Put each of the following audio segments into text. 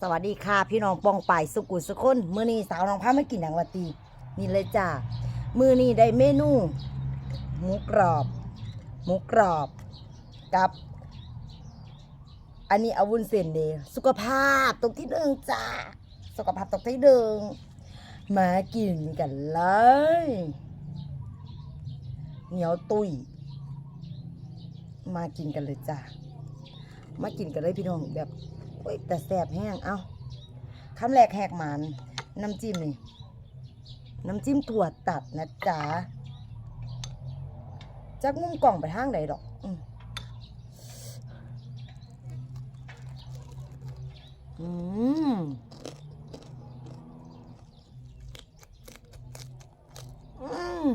สวัสดีค่ะพี่น้องปองป่ายสุกุลสุคนมือนี้สาวน้องพาไม่กินหนังวัตีนี่เลยจ้ามือนี้ได้เมนู หมูกรอบ หมูกรอบ กับ อันนี้เอาวุ้นเส้นเดสุขภาพตรงที่หนึ่งจ้าสุขภาพตรงที่หนึ่งมากินกันเลย เหนียวตุยมากินกันเลยจ้ามากินกันเลยพี่น้องแบบ โอ้ยแต่แสบแห้ง เอาคำแรกแหกหมันน้ำจิ้มนี่น้ำจิ้มถั่วตัดนะจ๊ะจากมุมกล่องไปทางใดดอกอืมอืมอืม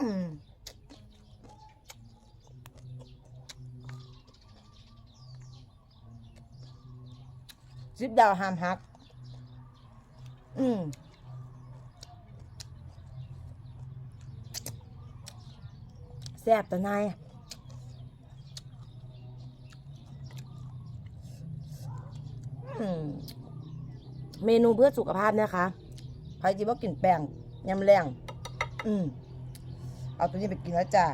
อืม ซิปดาวหามฮัก อืมแซ่บแต่นายอืมเมนูเพื่อสุขภาพนะคะใครที่ว่ากินแป้งยำแรงอืมเอาตัวนี้ไปกินแล้วจ้า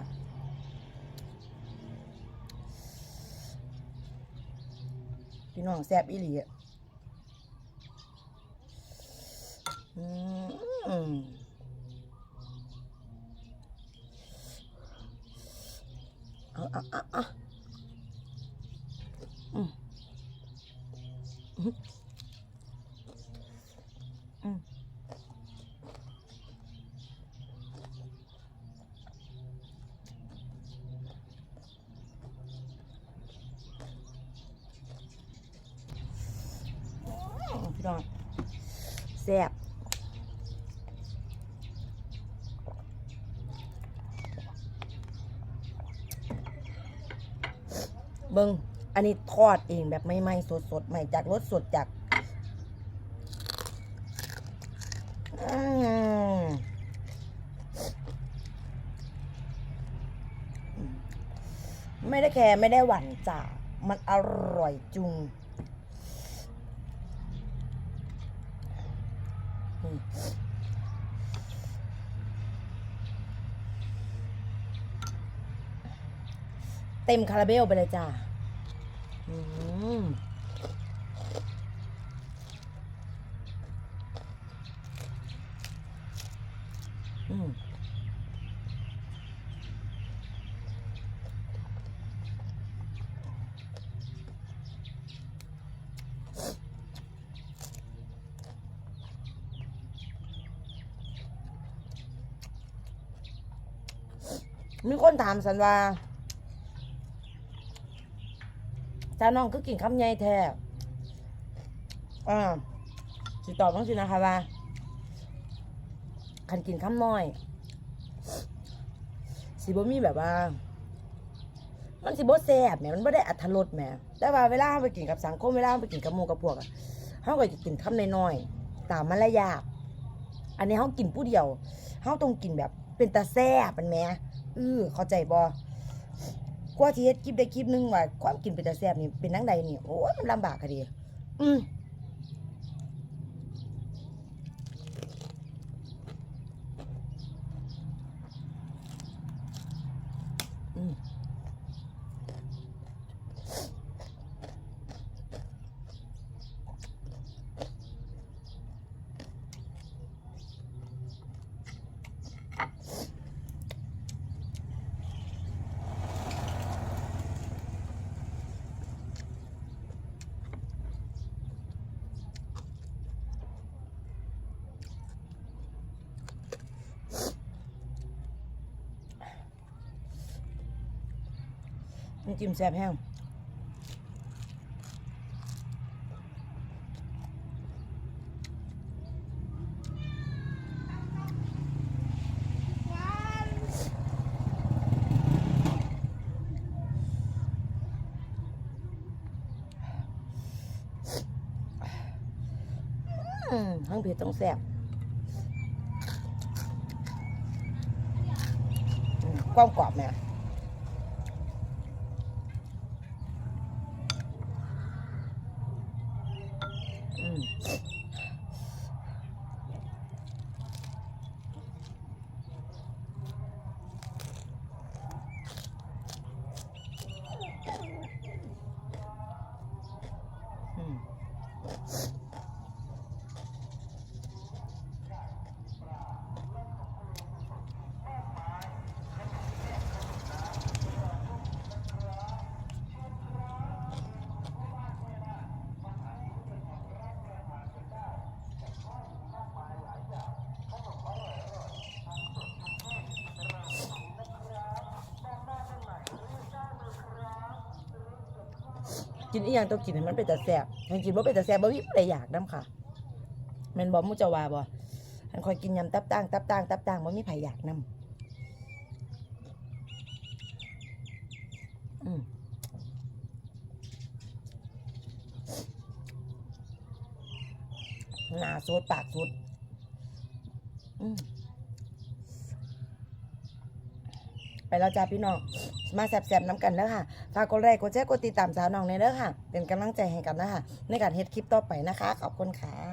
พี่น้องแซ่บอีหลีอะอืม เอาเอาเอาเอาอืมอืมอืมพี่น้องแซ่บ เบิงอันนี้ทอดเองแบบไม่ไหม้สดสดๆใหม่จากรสสดจากไม่ได้แคร์ไม่ได้หวานจ้ามันอร่อยจุงอืม เต็มคาราเบลไปเลยจ้าอืมอืมมีคนถามสันว่า จ้าน้องก็กินคำใหญ่แท้อ่าสิตอบบ้างสินะคะว่าคันกินคำน้อย สิบ่มีแบบว่า มันสิบ่แซ่บแหมมันบ่ได้อัตรสแหมแต่ว่าเวลาเราไปกินกับสังคมเวลาเราไปกินกับหมู่กับพวกอะเฮาก็จะกินคำน้อยๆตามมารยาทอันนี้เฮากินผู้เดียวเฮาต้องกินแบบเป็นตาแซ่บเป็นแหมเออเข้าใจบ่ กว่าที่เฮ็ดคลิปได้คลิปหนึงว่าความกินเป็นตาแซ่บนี่เป็นนังใดนี่โอ้ยมันลำบากอะดีอืม น้ำจิ้มแซ่บแห้งอืมทั้งเผ็ดต้องแซ่บอืมความกรอบเนี่ย กินอีหยังต้องกินให้มันเป็นแต่แซ่บถ้ากินบ่เป็นแต่แซ่บบ่มีผู้ใดอยากนํค่ะแม่นบ่หมู่เจ้าว่าบ่อันคอยกินยำตับต่างตับต่างตับต่างบ่มีไผอยากนํอืมหน้าสดปากสดอืม ไปแล้วจ้าพี่น้องมาแสบๆน้ำกันเด้อค่ะฝากกดไลค์กดแชร์กดติดตามสาวน้องในเด้อค่ะ เป็นกำลังใจให้กันนะคะในการเฮ็ดคลิปต่อไปนะคะ ขอบคุณค่ะ